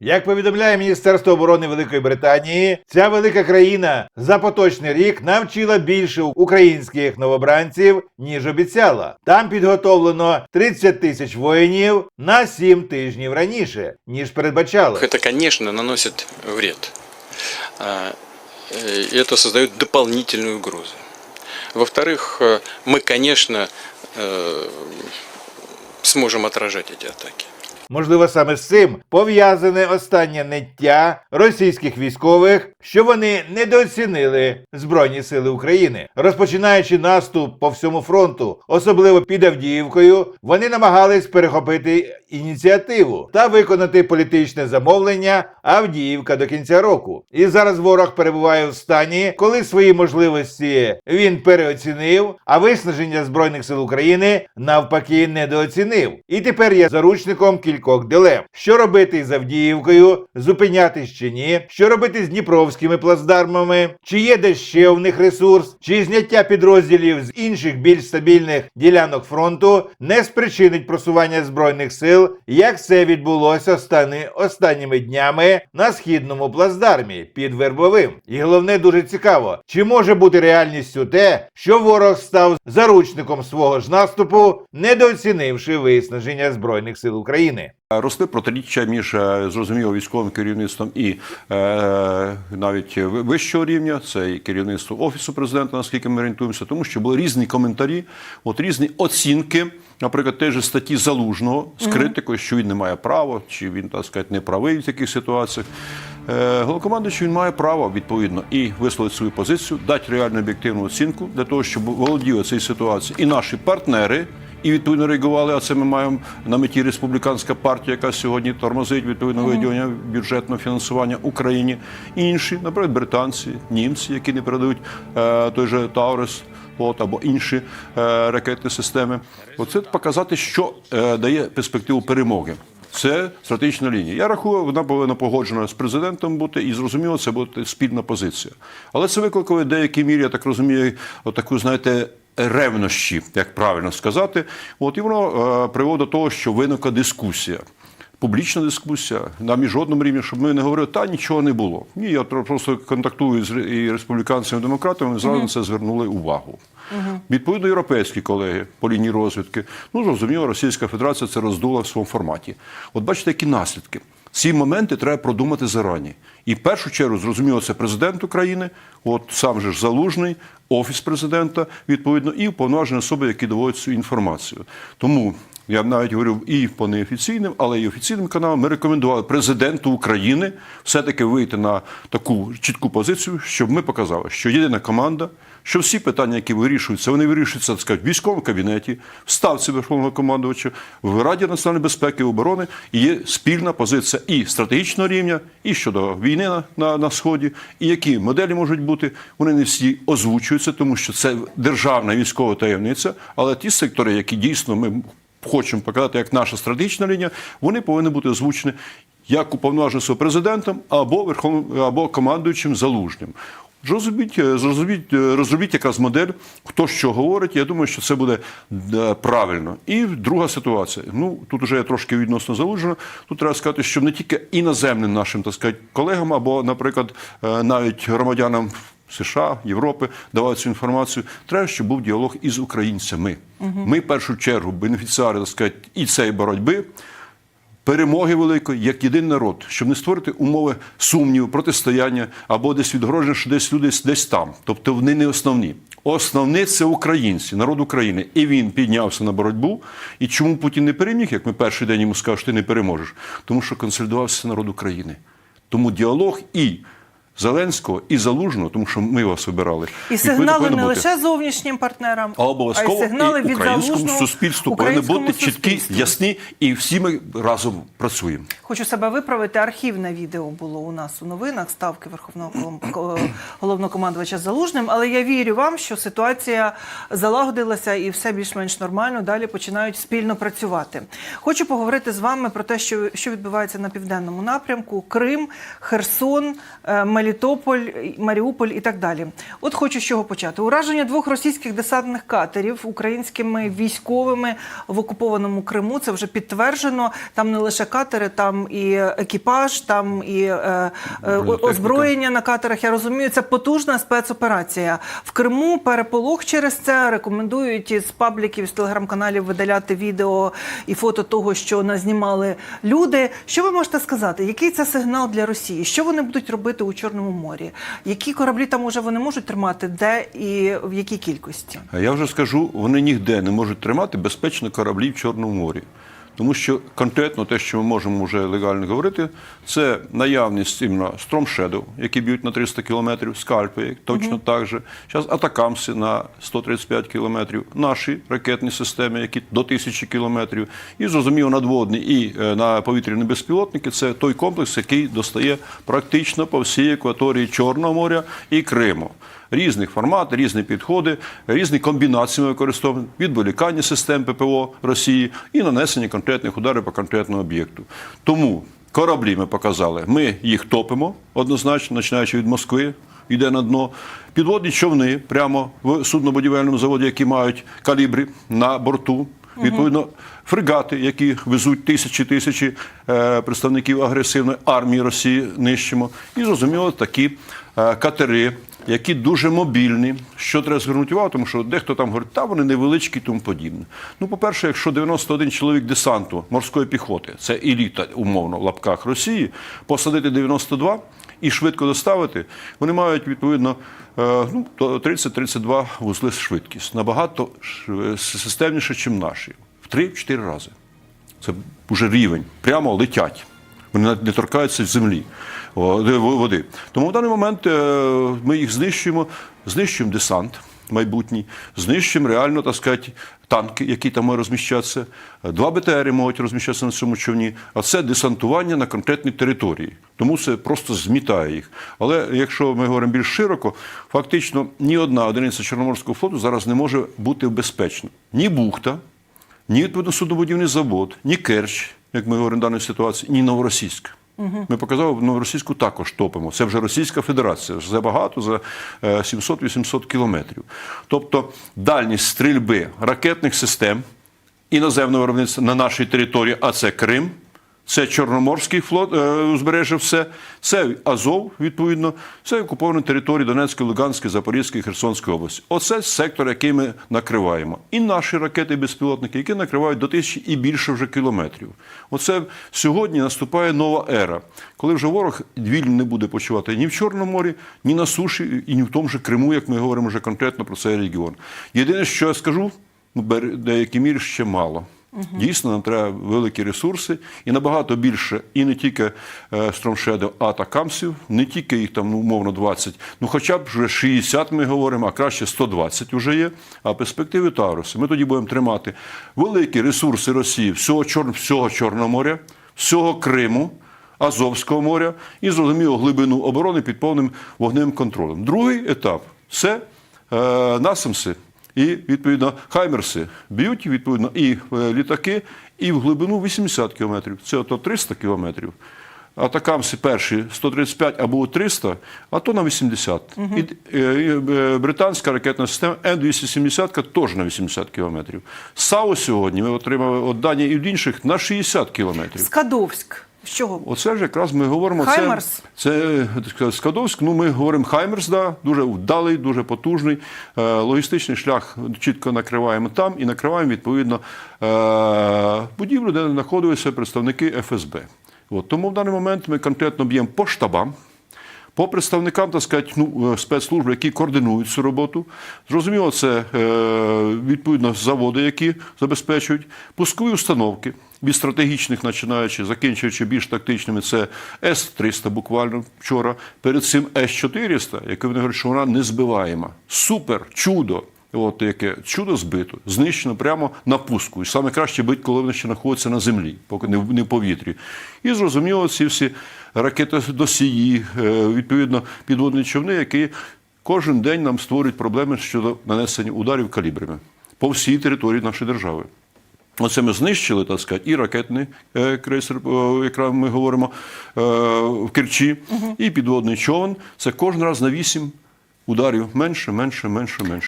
Як повідомляє Міністерство оборони Великої Британії, ця велика країна за поточний рік навчила більше українських новобранців, ніж обіцяла. Там підготовлено 30 тисяч воїнів на 7 тижнів раніше, ніж передбачали. Это, конечно, наносит вред. А, э, И это создает дополнительную угрозу. Во-вторых, э, мы, конечно, э, сможем отражать эти атаки. Можливо, саме з цим пов'язане останнє ниття російських військових, що вони недооцінили Збройні Сили України. Розпочинаючи наступ по всьому фронту, особливо під Авдіївкою, вони намагались перехопити ініціативу та виконати політичне замовлення Авдіївка до кінця року. І зараз ворог перебуває в стані, коли свої можливості він переоцінив, а виснаження Збройних сил України навпаки недооцінив. І тепер є заручником кількох дилем: що робити з Авдіївкою, зупинятись чи ні, що робити з Дніпровськими плацдармами, чи є де ще в них ресурс, чи зняття підрозділів з інших більш стабільних ділянок фронту не спричинить просування збройних сил, як це відбулося останні, останніми днями на східному плацдармі під Вербовим. І головне дуже цікаво, чи може бути реальністю те, що ворог став заручником свого ж наступу, недооцінивши виснаження збройних сил України. Росли протиріччя між е, зрозуміло військовим керівництвом і е, навіть вищого рівня, це і керівництво офісу президента, наскільки ми орієнтуємося, тому що були різні коментарі, от різні оцінки. Наприклад, теж статті залужного з критикою, що він не має права, чи він так сказати не правий в таких ситуаціях. Е, Головнокомандуючий він має право відповідно і висловити свою позицію, дати реальну об'єктивну оцінку для того, щоб володіли цією ситуацією і наші партнери і відповідно реагували. А це ми маємо на меті республіканська партія, яка сьогодні тормозить відповідно виділення бюджетного фінансування Україні. Інші, наприклад, британці, німці, які не передають е, той же Таурес. От, або інші е, ракетні системи. Оце показати, що е, дає перспективу перемоги. Це стратегічна лінія. Я рахую, вона повинна погоджена з президентом бути, і зрозуміло, це буде спільна позиція. Але це викликає в деякій мірі, я так розумію, таку, знаєте, ревнощі, як правильно сказати. От і воно е, приводить до того, що виникла дискусія. Публічна дискусія на міжнародному рівні, щоб ми не говорили, та нічого не було. Ні, я просто контактую з і республіканцями, і демократами, вони зразу на це звернули увагу. Відповідно, європейські колеги по лінії розвідки. Ну, зрозуміло, Російська Федерація це роздула в своєму форматі. От бачите, які наслідки. Ці моменти треба продумати зарані. І в першу чергу, зрозуміло, це президент України, от сам же ж залужний, офіс президента, відповідно, і уповноважені особи, які доводять цю інформацію. Тому я навіть говорив і по неофіційним, але і офіційним каналам. Ми рекомендували президенту України все-таки вийти на таку чітку позицію, щоб ми показали, що єдина команда, що всі питання, які вирішуються, вони вирішуються так сказати, в військовому кабінеті, в ставці Верховного командувача, в Раді національної безпеки і оборони. І є спільна позиція і стратегічного рівня, і щодо війни на, на, на сході, і які моделі можуть бути. Вони не всі озвучуються, тому що це державна військова таємниця, але ті сектори, які дійсно ми хочемо показати як наша стратегічна лінія, вони повинні бути озвучені як уповноваженим президентом або верховним або командуючим залужним. Зрозуміть, е, зрозуміть, е, розробіть якраз модель, хто що говорить. Я думаю, що це буде е, правильно. І друга ситуація. Ну тут вже я трошки відносно залужена. Тут треба сказати, що не тільки іноземним нашим так сказати, колегам, або, наприклад, навіть громадянам США, Європи давали цю інформацію. Треба, щоб був діалог із українцями. Ми, в першу чергу, бенефіціари так сказати, і цієї боротьби. Перемоги великої як єдиний народ, щоб не створити умови сумніву, протистояння або десь відгроження, що десь люди десь там. Тобто вони не основні. Основні це українці, народ України. І він піднявся на боротьбу. І чому Путін не переміг, як ми перший день йому сказали, що ти не переможеш? Тому що консолідувався народ України. Тому діалог і Зеленського, і Залужного, тому що ми вас вибирали. І сигнали не лише зовнішнім партнерам, А обов'язково а сигнали і від українському залужного суспільству повинні бути чіткі, суспільству. ясні, і всі ми разом працюємо. Хочу себе виправити. Архівне відео було у нас у новинах ставки Верховного головнокомандувача Залужним. Але я вірю вам, що ситуація залагодилася і все більш-менш нормально. Далі починають спільно працювати. Хочу поговорити з вами про те, що, що відбувається на південному напрямку: Крим, Херсон, е, Мелітополь. Маріуполь і так далі. От хочу з чого почати. Ураження двох російських десантних катерів українськими військовими в окупованому Криму. Це вже підтверджено. Там не лише катери, там і екіпаж, там і е, е, озброєння на катерах. Я розумію, це потужна спецоперація. В Криму переполох через це рекомендують із пабліків, з телеграм-каналів видаляти відео і фото того, що назнімали люди. Що ви можете сказати? Який це сигнал для Росії? Що вони будуть робити у Чорному морі? Які кораблі там уже вони можуть тримати? Де і в якій кількості? Я вже скажу, вони ніде не можуть тримати безпечно кораблі в Чорному морі. Тому що конкретно те, що ми можемо вже легально говорити, це наявність іменно Storm які б'ють на 300 кілометрів, скальпи точно так же. Зараз атакамси на 135 кілометрів, наші ракетні системи, які до 1000 кілометрів, і зрозуміло надводні і е, на повітряні безпілотники. Це той комплекс, який достає практично по всій екваторії Чорного моря і Криму різних формат, різні підходи, різні комбінації ми використовуємо, відволікання систем ППО Росії і нанесення конкретних ударів по конкретному об'єкту. Тому кораблі ми показали, ми їх топимо однозначно, починаючи від Москви. Йде на дно підводні човни прямо в суднобудівельному заводі, які мають калібри на борту. Відповідно, фрегати, які везуть тисячі тисячі е, представників агресивної армії Росії, нищимо. І зрозуміло, такі е, катери, які дуже мобільні. Що треба звернути увагу, тому що дехто там говорить, та вони невеличкі тому подібне. Ну, по-перше, якщо 91 чоловік десанту морської піхоти, це еліта, умовно, в лапках Росії, посадити 92 і швидко доставити, вони мають відповідно е, ну, то 30-32 вузли швидкість. Набагато системніше, ніж наші. В 3-4 рази. Це вже рівень. Прямо летять. Вони не торкаються землі води. Тому в даний момент е, ми їх знищуємо, знищуємо десант майбутній, знищуємо реально, так сказати, танки, які там мають розміщатися. Два БТРи можуть розміщатися на цьому човні, а це десантування на конкретній території. Тому це просто змітає їх. Але якщо ми говоримо більш широко, фактично ні одна одиниця Чорноморського флоту зараз не може бути безпечна. Ні бухта, ні відповідно суднобудівний завод, ні Керч, як ми говоримо в даній ситуації, ні Новоросійськ. Ми показали, Новоросійську також топимо. Це вже Російська Федерація, за багато, за е, 700-800 кілометрів. Тобто дальність стрільби ракетних систем іноземного виробництва на нашій території, а це Крим, це Чорноморський флот, е, узбережжя все, це Азов, відповідно, це окуповані території Донецької, Луганської, Запорізької, Херсонської області. Оце сектор, який ми накриваємо. І наші ракети, безпілотники, які накривають до тисячі і більше вже кілометрів. Оце сьогодні наступає нова ера, коли вже ворог вільно не буде почувати ні в Чорному морі, ні на суші, і ні в тому же Криму, як ми говоримо вже конкретно про цей регіон. Єдине, що я скажу, бер- деякій мірі ще мало. Дійсно, нам треба великі ресурси і набагато більше, і не тільки Shadow, а атакамсів, не тільки їх там ну, умовно 20, ну хоча б вже 60 ми говоримо, а краще 120 вже є. А перспективи Тауруси. Ми тоді будемо тримати великі ресурси Росії, всього, Чор... всього Чорного моря, всього Криму. Азовського моря і зрозуміло глибину оборони під повним вогневим контролем. Другий етап це е, насамси і відповідно хаймерси б'ють відповідно і е, літаки, і в глибину 80 кілометрів. Це ото 300 кілометрів. Атакамси перші 135 або 300, а то на 80. І, е, і, е, британська ракетна система М270 теж на 80 кілометрів. САУ сьогодні ми отримали от дані і від інших на 60 кілометрів. Скадовськ. З чого? Оце ж якраз ми говоримо. Хаймерс? Це, це Скадовськ. Ну, ми говоримо Хаймерс, да, дуже вдалий, дуже потужний. Е, логістичний шлях чітко накриваємо там і накриваємо відповідно е, будівлю, де знаходилися представники ФСБ. От, тому в даний момент ми конкретно б'ємо по штабам. По представникам, так сказати, ну, е, спецслужб, які координують цю роботу. Зрозуміло, це е, відповідно заводи, які забезпечують пускові установки від стратегічних, починаючи, закінчуючи більш тактичними. Це С-300 буквально вчора. Перед цим С-400, який вони говорять, що вона не збиваєма. Супер, чудо. От яке чудо збито, знищено прямо на пуску. І саме краще бить, коли вони ще знаходяться на землі, поки не в не в повітрі. І зрозуміло, ці всі ракетодосії, е, відповідно, підводні човни, які кожен день нам створюють проблеми щодо нанесення ударів калібрами по всій території нашої держави. Оце ми знищили, так сказати, і ракетний е, крейсер, е, якраз ми говоримо в Керчі, і підводний човен. Це кожен раз на вісім ударів менше, менше, менше, менше.